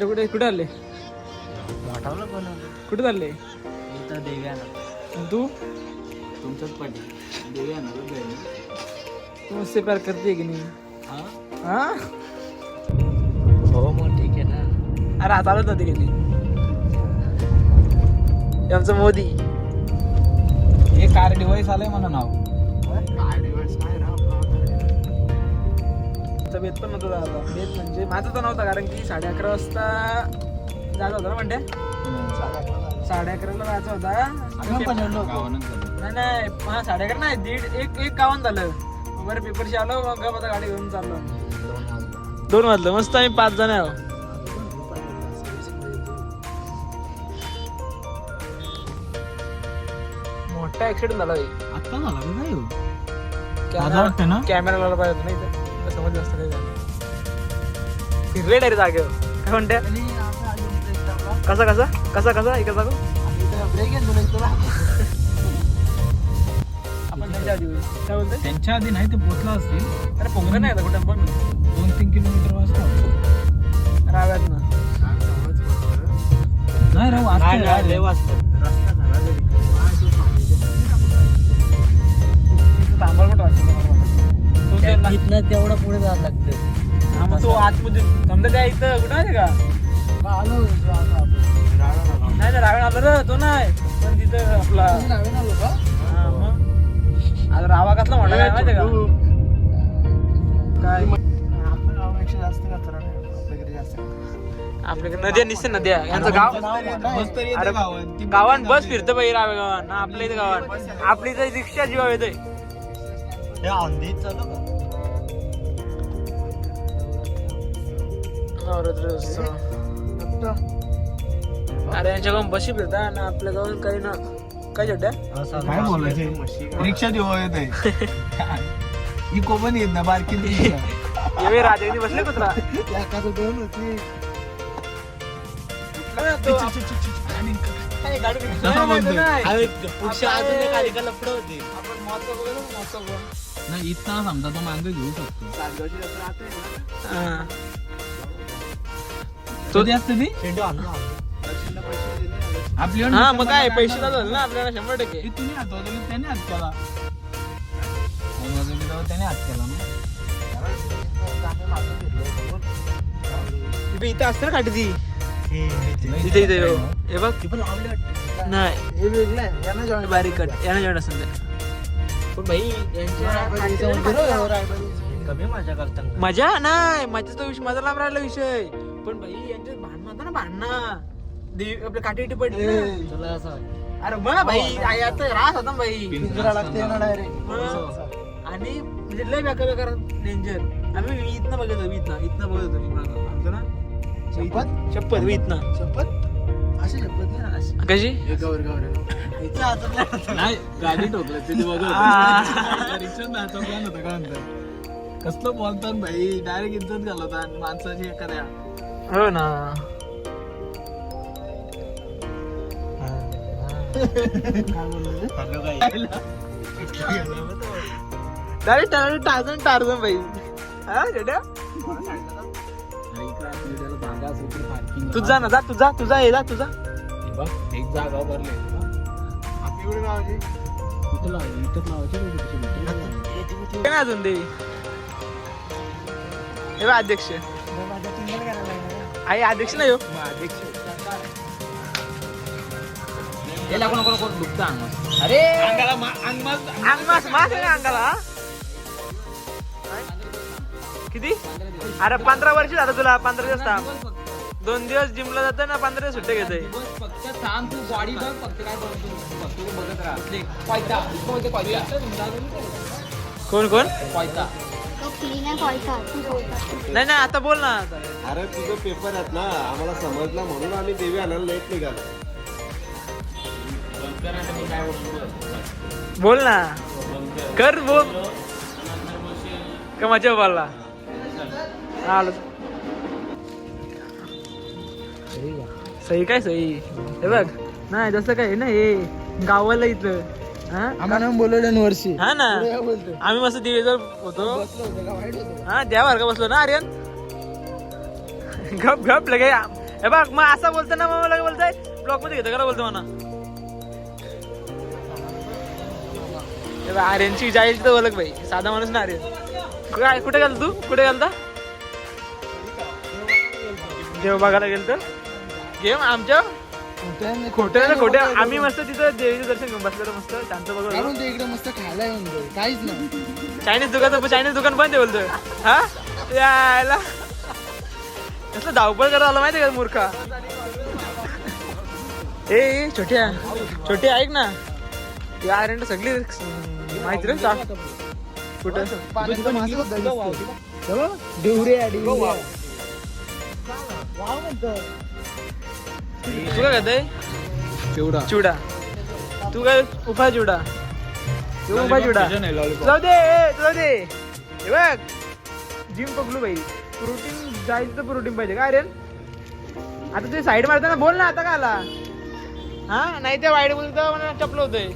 कुठे कुठे कुठे आले? बनवलं कुठे चालले? इथं देव्यानं आणि. तू? तुमचंच पाठी देव्यानं तू प्यार करते की नाही? हा? हा? हो मग ठीक आहे ना. अरे आता नव्हती गेली आमचं मोदी. हे कार डिवाइस आलंय मला नाव. आमचा बेत पण नव्हता दादा बेत म्हणजे माझा तर नव्हता कारण की साडे अकरा वाजता जायचं होतं ना म्हणते साडे अकराला जायचं होता. नाही नाही हा साडे अकरा नाही दीड एक एक गावान झालं. बरं पेपरशी आलो मग आता गाडी घेऊन चाललो. दोन वाजलं. मस्त आम्ही पाच जण आहो मोठा ऍक्सिडेंट झाला भाई. आता झाला का हो? कॅमेरा- वाटतं ना? कॅमेरा लावला पाहिजे होता ना इथे. तुला समजलं असतं काही. झालं फिरले डायरेक्ट जागेवर. काय म्हणते? कसा कसा? कसा कसा? इकडे जागो आपण त्यांच्या आधी. होईल. काय बोलते त्यांच्या आधी नाही ते पोचला असतील. अरे पोंगण नाही आता कुठं पण दोन तीन किलोमीटर वाजता. राव्यात ना. नाही राव थांबायला पण वाटतं मला वाटतं. तो त्याला- इथनं तेवढं पुढे जावं लागतं. हा, मग तो आतमध्ये समजा त्या इथं कुठं आहे का? नाही ना रावण आलं रे तो नाही. पण तिथं आपला हा, मग? आता रावा कसला म्हणला काय माहिती का? काय? आपल्याकडे नद्या निसते नद्या. यांचं गाव अरे, गावान बस फिरतं बाई रावे गावान आपल्या इथं गावान. आपली इथं रिक्षा जीवा अरे यांच्या गावात बशी फिरता ना आपल्या गावात काही ना काय छोट्या काय बोलायचं रिक्षा देऊ येत आहे इको पण येत ना बारकी राजा बसले कुत्रा. नाही इथं समजा तो मांग घेऊ शकतो. हा. तो असते ती? आपली हा मग काय पैसे झाले ना आपल्याला शंभर टक्के. तुम्ही हात वाजवले त्याने हात केला. फोन वाजवले तेव्हा त्याने हात केला ना. इथे असते ना काठी ती. इथे इथे हो. हे बघ. नाही. बारीक कट. यानं जॉईन असेल ते. पण भाई कमी मजा करता मजा? नाही मजा तो विषय माझा लांब राहिला विषय. पण भाई यांच्यात भांडणं होतं ना भांडणं. देवी आपल्या काठी इथे पडली ना. तुला असं अरे मग भाई आई आता रास होता ना भाई पिंजरा लागते ना. आणि म्हणजे लय बेकार बेकार डेंजर आम्ही मी इथनं बघत होतो इथनं इथनं बघत होतो मी. आमचं ना शपथ? शपथ मी इथनं. शपथ? अशी शपथ नाही. अशी. कशी? नाही. गाडी ठोकलं तिथे आ. रिक्षा नाचवला नव्हतं का नंतर कसलं बोलतात भाई डायरेक्ट इज्जत घालवतात माणसाची एखाद्या. हो ना. डायरेक्ट टार्झन टार्झन हा तुझा ना जा तुझा तुझा ये जा तुझा एक जागा भरले. कुठं लावायची? इथंच लावायची. काय अजून दे. हे अध्यक्ष. आई अध्यक्ष नाही हो. नको दुखतं अंग अरे! अंगाला अंग अंग मास मास आहे ना अंगाला? किती? अरे पंधरा वर्ष झालं तुला पंधरा दिवस थांब. दोन दिवस जिमला जातो ना पंधरा दिवस सुट्टे घेतोय. फक्त थांब तू बॉडी बघ फक्त काय करतो फक्त तू बघत राहा. कोयता इसको बोलते कोयता. कोण कोण नाही नाही आता बोल ना. आता. अरे तुझं पेपर आहेत ना आम्हाला समजला म्हणून आम्ही देवी आणायला लेट निघालो. बोल ना. कर बोल. का मजा बोलला? आलो. सही काय सही? हे बघ. नाही जसं काय ना हे गावाला इथं. हा? आम्हाला बोलवलं वर्षी. हा ना? आम्ही मस्त दिवेजवळ होतो. हा देवावर का बसलो ना आर्यन? गप गप लगे हे बघ मग असं बोलतो ना मग मला बोलताय. ब्लॉकमध्ये घेतो का बोलतो म्हणा. आर्यनची जाईल तर बोलक बाई. साधा माणूस ना आर्यन. काय कुठे गेल तू? कुठे गेलता? देव बघायला गेलतो. गेम आमच्या? खोटं ना खोटं आम्ही मस्त तिथं देवीचं दर्शन घेऊन बसलो मस्त शांत बघत काढून ते इकडे मस्त खायला येऊन जाईल काहीच नाही. चायनीज दुकान चायनीज दुकान बंद आहे बोलतोय. हा? यायला. कसलं धावपळ करायला आलं माहिती का मूर्खा? ए ए, छोट्या. छोटे ऐक ना. या आर्यन सगळी माहिती रे सांग. कुठं? पाण्याचं मासे सुद्धा दिसते. डिवऱ्या डिवऱ्या वाव म्हणतं. तू काय खातय चिवडा. चिवडा. तू काय उफा चिवडा? तू उफा चिवडा. जाऊ दे ए, जाऊ दे. हे बघ जिम पकडू बाई. प्रोटीन जायचं तर प्रोटीन पाहिजे. काय रे? आता तुझी साईड मारताना बोल ना आता का आला हा? नाही ते वाईट बोलतो मला चपलं होतंय.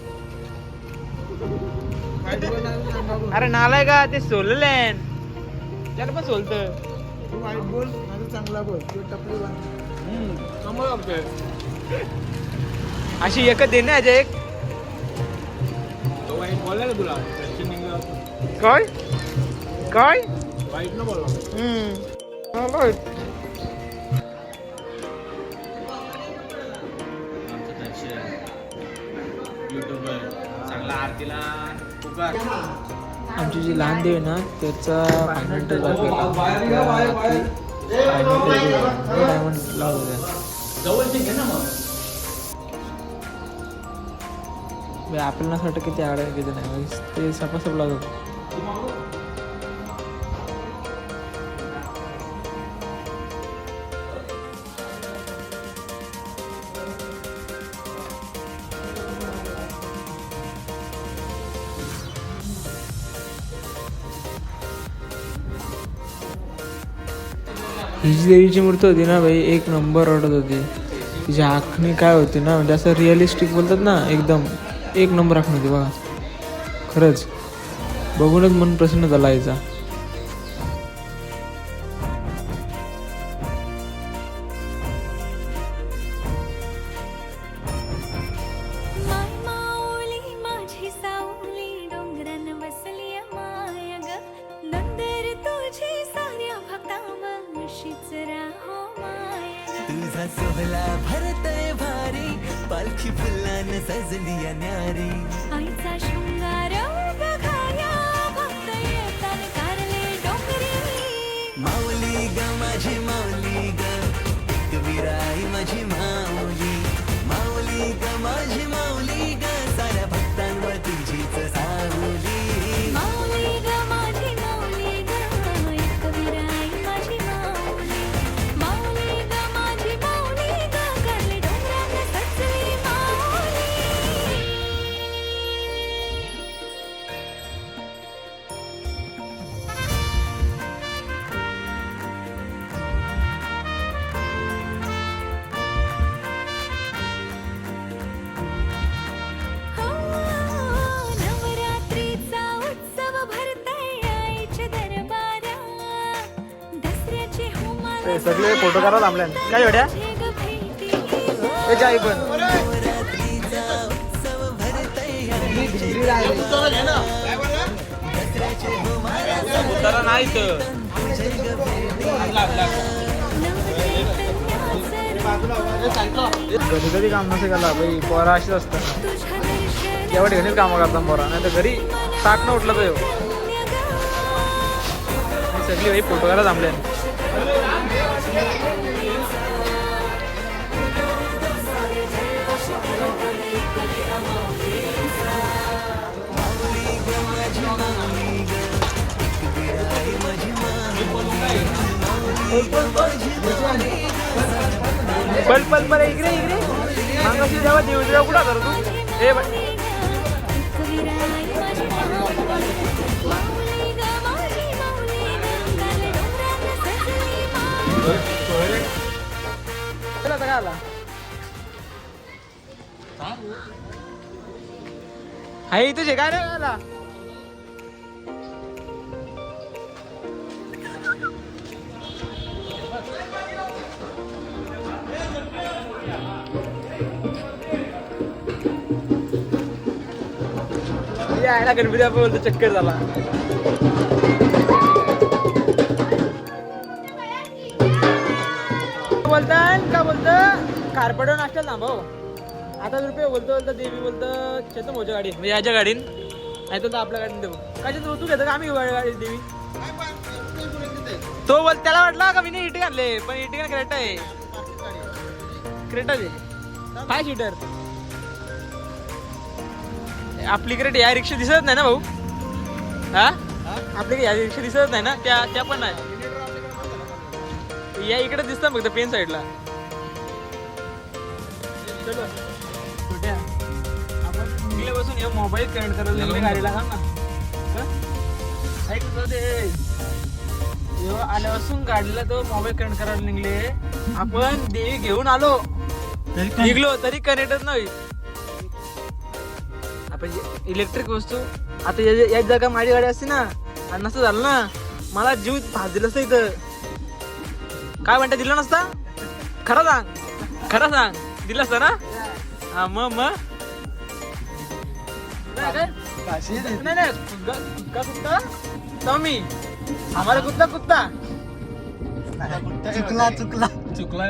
अरे नालाय का? ते सोलले त्याला पण सोलत. तू वाईट बोल माझं चांगला बोल. तू टपली. अशी एकच दे ना अजय एक तुला काय? काय? वाईट न हम्म. आमची जी लहान देव आहे ना त्याचा फायनल टच डायमंड लावलं आपल्याला असं वाटतं किती आडाय किती नाही. ते सपासप लावतात. ही जी देवीची मूर्ती होती ना भाई एक नंबर वाटत होती. तिची आखणी काय होती ना म्हणजे असं रिअलिस्टिक बोलतात ना एकदम एक नंबर आखणी होती बघा. खरंच. बघूनच मन प्रसन्न झाला याचा फुलान सजली न्यारी. आईचा ते सगळे फोटो करा थांबल्या काय एवढ्या? जग आई पण. नाही तर. कधी कधी काम नसे केला भाई पोरा अशीच असतं तुझ्या घरीच तेव्हा ठिकाणीच कामं करतात पोरा नाही तर घरी ताट न उठलं तर सगळी भाई फोटो करायला थांबल्या पल पल पल इकडे इकडे. मागाशी जेव्हा देऊ तेव्हा कुठं कर तू? ए बाई. तुझे काय माऊली ग यायला गणपती बाप्पा बोलतो चक्कर झाला. बोलताय का बोलतं? खारपडून असतात ना भाऊ आता रुपये बोलतो बोलतो देवी बोलतो चेतो मोठ्या गाडी. म्हणजे याच्या गाडीन. नाही तर आपल्या गाडीन देऊ. कशात तू घेतो का आम्ही गाडी देवी? तो बोल त्याला वाटला का मी नाही घातले आणले पण इटे क्रेटा आहे. क्रेटा आहे. Five seater. आपली क्रेट या रिक्षा दिसत नाही ना भाऊ? हा? आपली या रिक्षा दिसत नाही ना? त्या त्या पण नाही. या इकडे दिसतात फक्त पेन साईडला. आपण बसून या मोबाईल कनेक्ट करायला गाडीला. ना? ते. आल्यापासून गाडीला तो मोबाईल कनेक्ट करायला निघले. आपण देवी घेऊन आलो. निघलो तरी कनेक्टच नाही. आपण इलेक्ट्रिक वस्तू. आता या- याच जागा माझी गाडी असते ना आणि नसतं झालं ना मला जीव भाजलं असतं इथं. काय म्हणता दिलं नसता? खरं सांग. खरं सांग. दिलं असतं ना? हा मग मग नाही? नाही कुत्ता कुत्ता कुत्ता. टॉमी. हमारा कुत्ता कुत्ता. चुकला चुकला. चुकला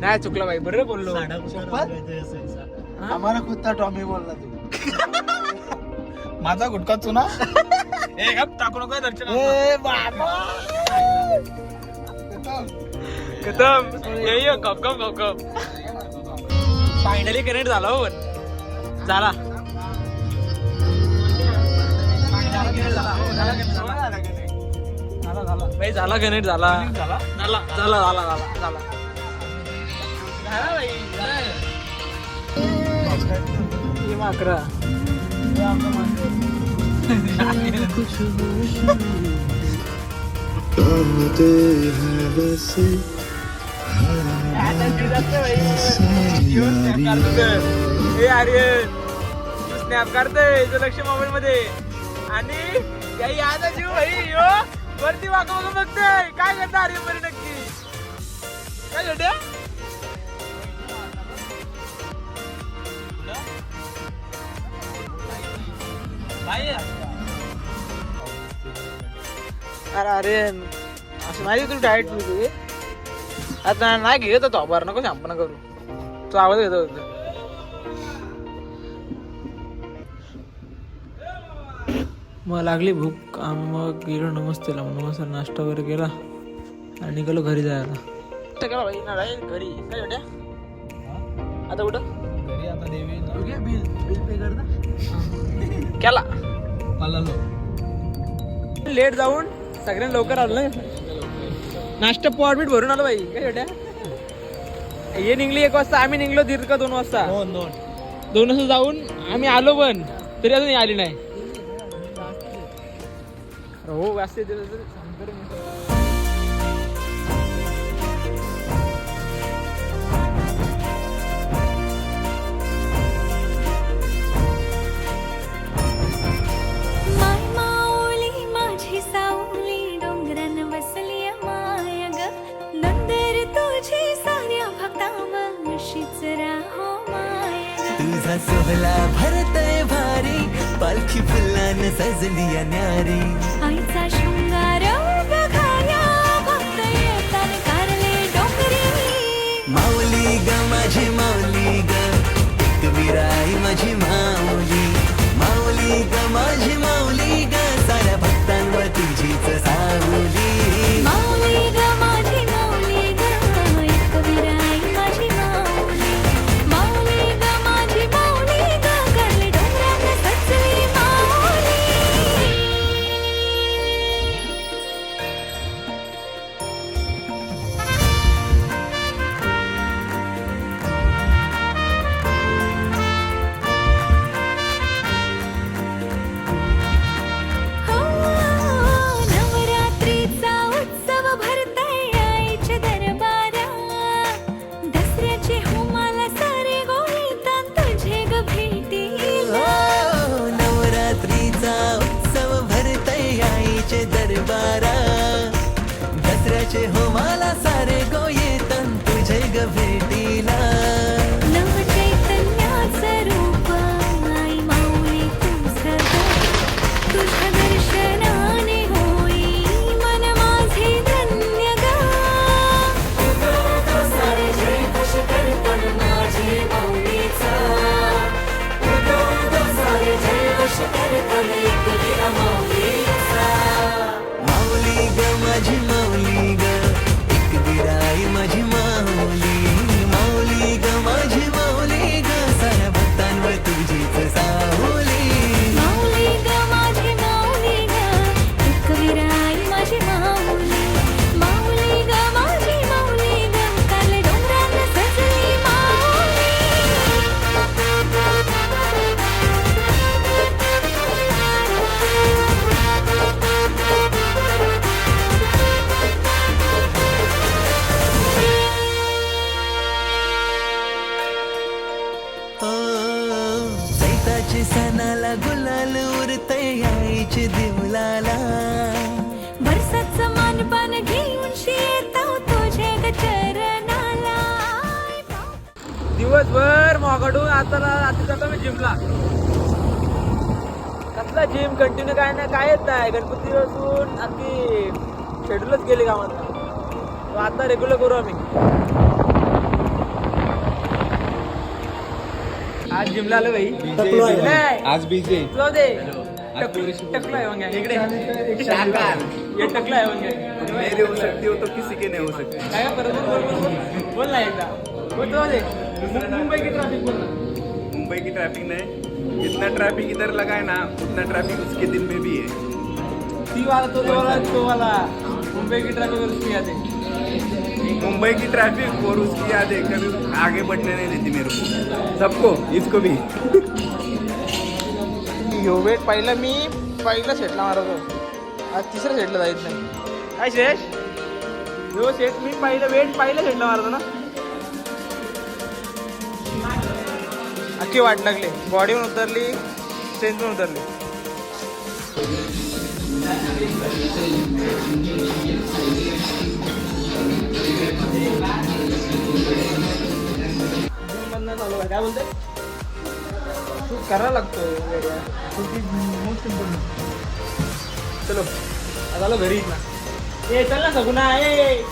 नाही चुकला भाई बरोबर बोललो. आम्हाला कुत्ता टॉमी बोलला तू. माझा गुटखा चुना? ए गप टाकू नको दर्शन ए बाबा! कदम ये ये कप कप कप कप फायनली कनेक्ट झाला हो पण. झाला. झाला झाला. झाला कनेक्ट झाला झाला झाला झाला. झाला झाला झाला माझी माकरा स्नॅप काढतय लक्ष मोबाईल मध्ये. आणि काही आता जीव भाई? यो वरती वाका बघतय. काय करता अरे बरे नक्की? काय घड्या अरे अरे असं नाही तू डायट तुझी आता नाही घेत तो. बरं नको शॅम्पू ना करू. तो आवाज घेतो होता. मग लागली भूक. आम मग गेलो नमस्ते लावून नमस्ते नाश्ता वगैरे केला आणि निघालो घरी जायला. घरी. काय आता कुठं? केला. लेट जाऊन सगळ्यांना लवकर आलो ना नाश्ता पॉट बीट भरून आलो भाई काय छोट्या हे निघली एक वाजता आम्ही निघलो दीर्घ दोन वाजता. दोन दोन. दोन वाजता जाऊन आम्ही आलो पण तरी अजून आली नाही. हो वाजते काय नाही काय येत आहे? गणपती पासून अगदी शेड्यूलच गेले कामात तो आता रेग्युलर करू आम्ही. आज जिमला आलो भाई नाही आज बीजे जाऊ दे. टकलो आहे मग इकडे. हे टकलो आहे मग मेरी हो सकती हो तो किसी के नहीं हो सकती काय बोल ना एकदा. बोल जाऊ दे. मु- मुंबई की ट्रॅफिक बोल ना मुंबई की ट्रैफिक नहीं. जितना ट्रैफिक इधर लगा है ना उतना ट्रैफिक उसके दिन में भी है। ती वाला तो वाला तो वाला मुंबई की ट्रॅफिक उसकी याद। है मुंबई की ट्रैफिक और उसकी यादें कभी आगे बढ़ने नहीं देती मेरे को। सबको इसको भी। ह्यो वेट पहिला मी पहिला सेटला मारत होतो. आज तिसऱ्या सेटला जायच नाही. काय श्रेष ह्यो सेट मी पहिलं वेट पहिल्या सेटला मारतो ना. अख्खी वाट लागली. बॉडीवर उतरली स्ट्रेंथ उतरली चालू काय बोलते तू करायला लागतो चलो आता घरी. ना ए चल ना सगुना ए.